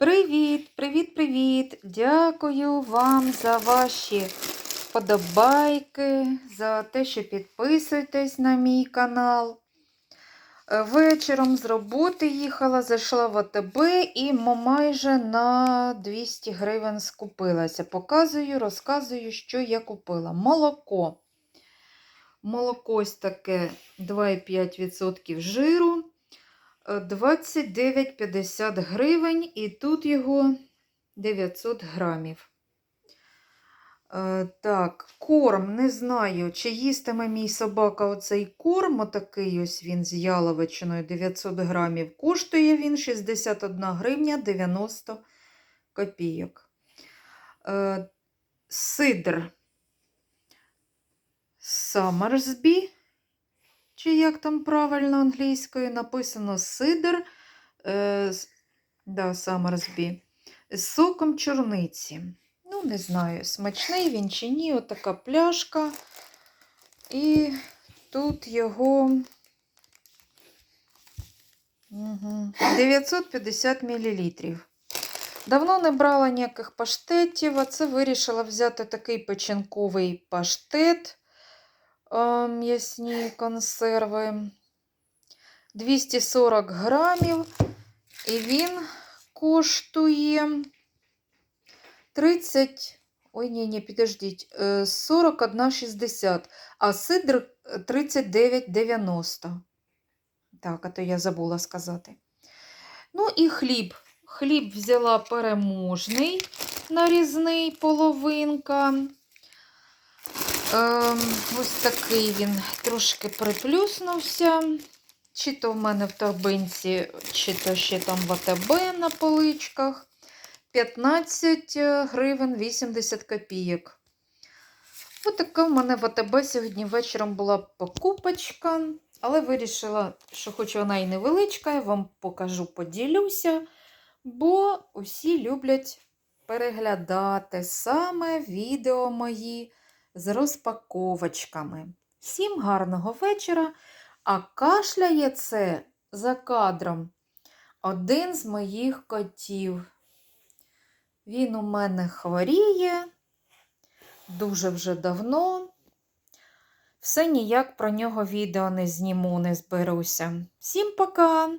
Привіт, привіт, привіт! Дякую вам за ваші вподобайки, за те, що підписуєтесь на мій канал. Е, Вечором з роботи їхала, зайшла в АТБ і майже на 200 гривень скупилася. Показую, розказую, що я купила. Молоко. Молоко ось таке 2,5% жиру. Е, 29,50 гривень, і тут його 900 грамів. Е, Так, корм, не знаю, чи їстиме мій собака оцей корм, отакий ось він з яловичиною 900 грамів. Коштує він 61 гривня 90 копійок. Е, Сидр Саммерсбі чи як там правильно англійською написано сидр е, да, Саммерсбі, з соком чорниці. Ну, не знаю, смачний він чи ні, отака пляшка. І тут його угу, 950 мл. Давно не брала ніяких паштетів, а це вирішила взяти такий печінковий паштет м'ясні консерви. 240 грамів. І він коштує 30. Ой, ні, ні, підождіть, е, 41,60, а сидр е, 39,90. Так, а то я забула сказати. Ну і хліб. Хліб взяла переможний, нарізний половинка. Ем, ось такий він трошки приплюснувся. Чи то в мене в торбинці, чи то ще там в АТБ на поличках. 15 гривень 80 копійок. Ось така в мене в АТБ сьогодні вечором була покупочка. Але вирішила, що хоч вона і невеличка, я вам покажу, поділюся, бо усі люблять переглядати саме відео мої з розпаковочками. Всім гарного вечора! А кашляє це за кадром один з моїх котів. Він у мене хворіє дуже вже давно. Все ніяк про нього відео не зніму, не зберуся. Всім пока!